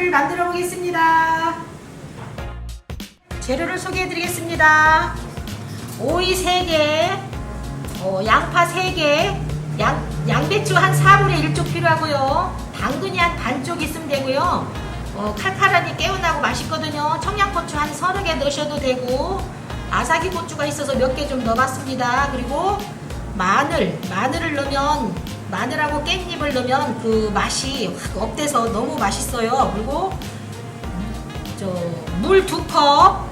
요리를 만들어 보겠습니다. 재료를 소개해 드리겠습니다. 오이 3개, 어, 양파 3개, 양, 양배추 한 4분의 1쪽 필요하고요. 당근이 한 반쪽 있으면 되고요. 어, 칼칼하니 개운하고 맛있거든요. 청양고추 한 서너 개 넣으셔도 되고 아사기 고추가 있어서 몇 개 좀 넣어봤습니다. 그리고 마늘, 마늘을 넣으면 마늘하고 깻잎을 넣으면 그 맛이 확 업돼서 너무 맛있어요. 그리고 물 두 컵,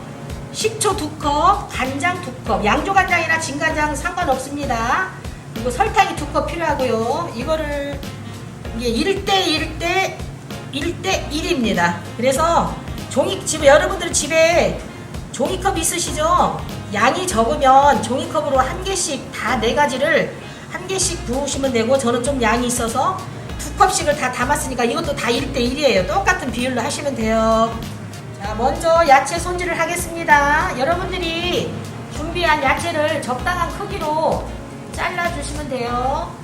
식초 두 컵, 간장 두 컵, 양조 간장이나 진간장 상관없습니다. 그리고 설탕이 두 컵 필요하고요. 이거를 이게 1대 1대 1대 1입니다. 그래서 종이 집에 여러분들 집에 종이컵 있으시죠? 양이 적으면 종이컵으로 한 개씩 다 네 가지를 한 개씩 부으시면 되고 저는 좀 양이 있어서 두 컵씩을 다 담았으니까 이것도 다 1대 1이에요. 똑같은 비율로 하시면 돼요. 자, 먼저 야채 손질을 하겠습니다. 여러분들이 준비한 야채를 적당한 크기로 잘라 주시면 돼요.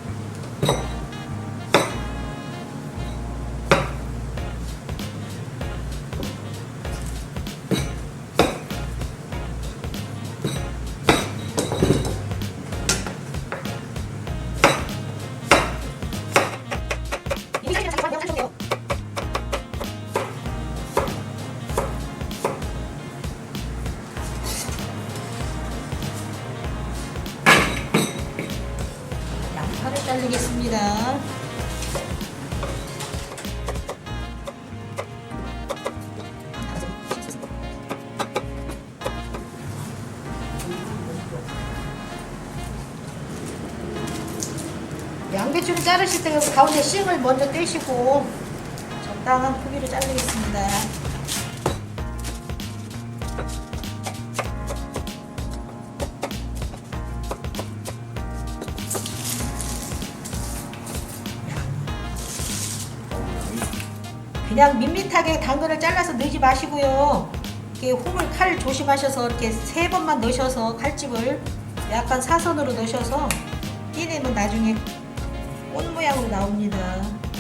자르겠습니다. 양배추를 자르실 때 가운데 싱을 먼저 떼시고 적당한 크기로 자르겠습니다. 그냥 밋밋하게 당근을 잘라서 넣지 마시고요. 이렇게 홈을 칼 조심하셔서 이렇게 세 번만 넣으셔서 칼집을 약간 사선으로 넣으셔서 띠내면 나중에 꽃 모양으로 나옵니다.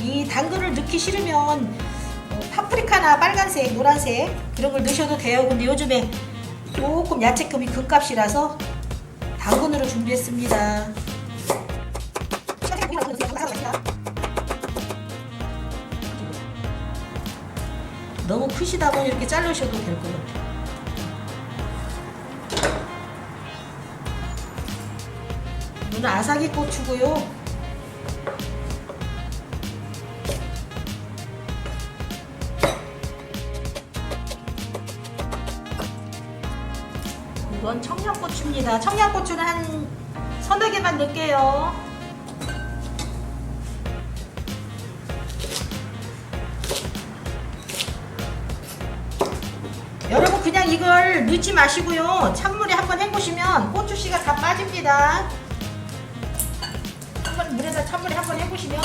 이 당근을 넣기 싫으면 어, 파프리카나 빨간색, 노란색 그런 걸 넣으셔도 돼요. 근데 요즘에 조금 야채급이 금값이라서 당근으로 준비했습니다. 너무 크시다 보니 이렇게 자르셔도 될 것 같아요. 이거는 아사기 고추고요. 이건 청양고추입니다. 청양고추는 한 서너 개만 넣을게요. 그냥 이걸 넣지 마시고요. 찬물에 한번 헹구시면 고추씨가 다 빠집니다. 한번 물에다 찬물에 한번 헹구시면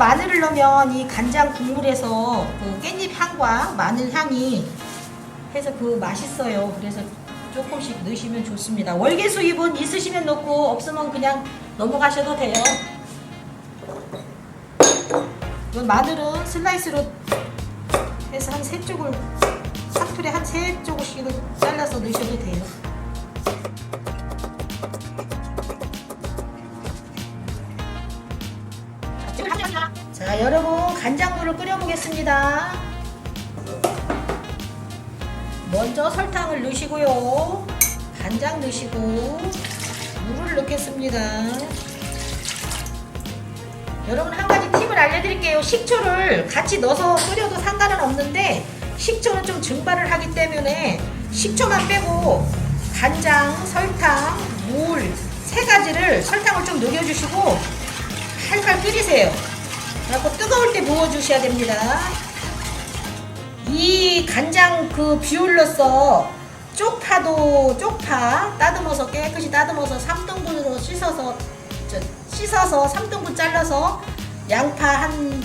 마늘을 넣으면 이 간장 국물에서 그 깻잎 향과 마늘 향이 해서 그 맛있어요. 그래서 조금씩 넣으시면 좋습니다. 월계수 잎은 있으시면 넣고 없으면 그냥 넘어가셔도 돼요. 이건 마늘은 슬라이스로 해서 한 세 쪽을 한 풀에 한세 조금씩을 잘라서 넣으셔도 돼요. 자, 여러분 간장물을 끓여 보겠습니다. 먼저 설탕을 넣으시고요. 간장 넣으시고 물을 넣겠습니다. 여러분 한 가지 팁을 알려드릴게요. 식초를 같이 넣어서 끓여도 상관은 없는데 식초는 좀 증발을 하기 때문에 식초만 빼고 간장, 설탕, 물 세 가지를 설탕을 좀 녹여주시고 칼칼 끓이세요. 그래갖고 뜨거울 때 부어주셔야 됩니다. 이 간장 그 비율로서 쪽파도 쪽파 따듬어서 깨끗이 따듬어서 3등분으로 씻어서 저, 씻어서 3등분 잘라서 양파 한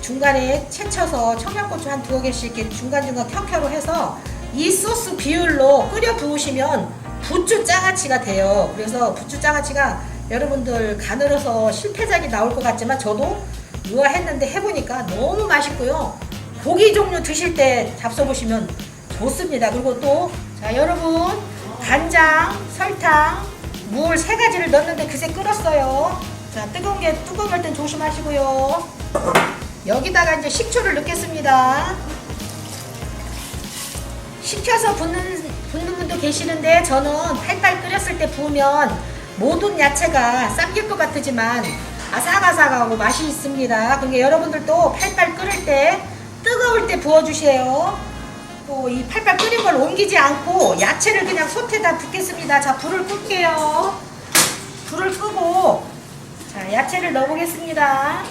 중간에 채쳐서 청양고추 한 두어 개씩 이렇게 중간중간 켜켜로 해서 이 소스 비율로 끓여 부으시면 부추 장아찌가 돼요. 그래서 부추 장아찌가 여러분들 가늘어서 실패작이 나올 것 같지만 저도 유아했는데 해보니까 너무 맛있고요. 고기 종류 드실 때 잡숴보시면 좋습니다. 그리고 또, 자, 여러분, 간장, 설탕, 물 세 가지를 넣었는데 그새 끓었어요. 자, 뜨거운 게, 걸땐 조심하시고요. 여기다가 이제 식초를 넣겠습니다. 식혀서 붓는, 붓는 분도 계시는데 저는 팔팔 끓였을 때 부으면 모든 야채가 삼킬 것 같지만 아삭아삭하고 맛이 있습니다. 그러니까 여러분들도 팔팔 끓을 때 뜨거울 때 부어주세요. 또 이 팔팔 끓인 걸 옮기지 않고 야채를 그냥 솥에다 붓겠습니다. 자, 불을 끌게요. 불을 끄고 자, 야채를 넣어보겠습니다.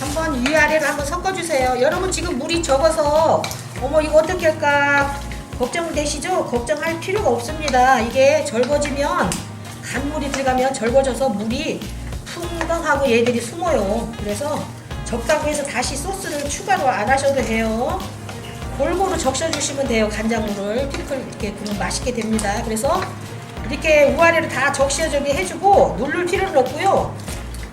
한번 위아래로 한번 섞어주세요. 여러분 지금 물이 적어서 어머 이거 어떻게 할까 걱정되시죠? 걱정할 필요가 없습니다. 이게 절거지면 간물이 들어가면 절거져서 물이 풍덩하고 얘들이 숨어요. 그래서 적다고 해서 다시 소스를 추가로 안 하셔도 돼요. 골고루 적셔주시면 돼요. 간장물을 피클 이렇게 그러면 맛있게 됩니다. 그래서 이렇게 우아래로 다 적셔주게 해주고 누를 필요는 없고요.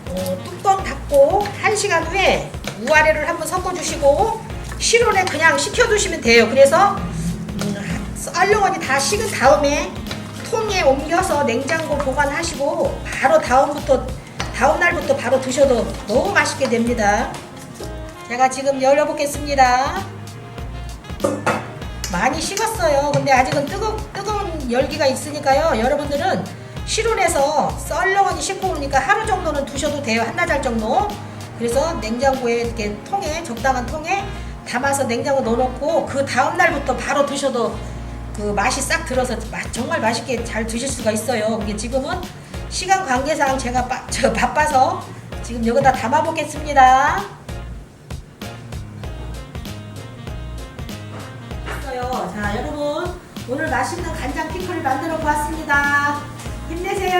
어, 뚜껑 닫고 1시간 후에 우아래를 한번 섞어주시고 실온에 그냥 식혀두시면 돼요. 그래서 음, 썰렁하니 다 식은 다음에 통에 옮겨서 냉장고 보관하시고 바로 다음부터 다음 날부터 바로 드셔도 너무 맛있게 됩니다. 제가 지금 열어보겠습니다. 많이 식었어요. 근데 아직은 뜨거, 뜨거운 열기가 있으니까요. 여러분들은 실온에서 썰렁하니 식고 오니까 하루 정도는 두셔도 돼요. 한나절 정도. 그래서 냉장고에 이렇게 통에 적당한 통에 담아서 냉장고 넣어놓고 그 다음 날부터 바로 드셔도 그 맛이 싹 들어서 맛- 정말 맛있게 잘 드실 수가 있어요. 이게 지금은 시간 관계상 제가 바, 저 바빠서 지금 여기다 담아 보겠습니다. 자, 여러분 오늘 맛있는 간장 피클을 만들어 보았습니다. 힘내세요.